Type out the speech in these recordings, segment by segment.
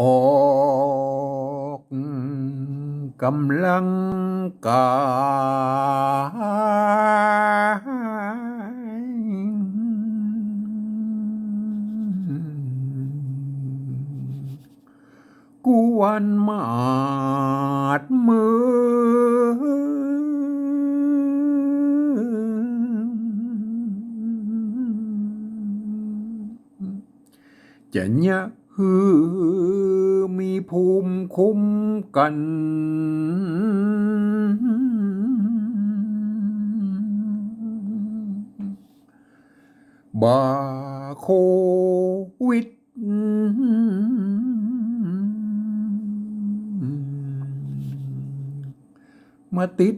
ออกกำลังกาือจะเนี่ยฮือมีภูมิคุ้มกัน บาโควิดมาติด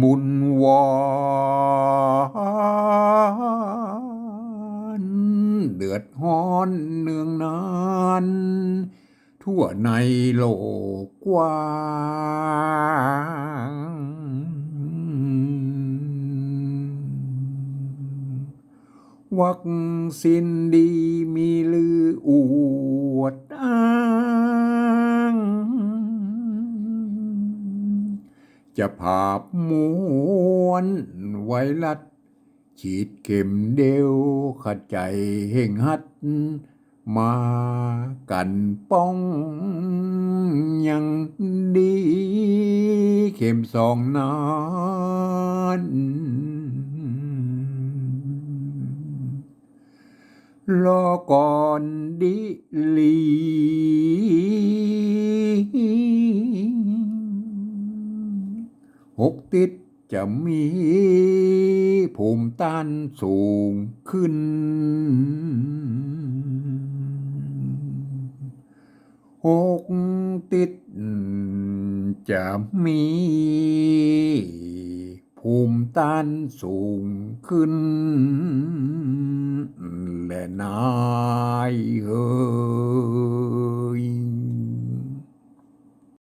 มุนวา เดือดฮ้อนเนืองนานทั่วในโลกกว้างวัคซีนดีมีลืออวดอ้าง จะภาพมวนไวรัส ฉีดเข็มเดียวขจายเห่งหัด มากันป้องยังดี เข็มสองนานรอก่อนดิลีหกติด จะมีภูมิต้านสูงขึ้น หกติดจะมีภูมิต้านสูงขึ้น และนาน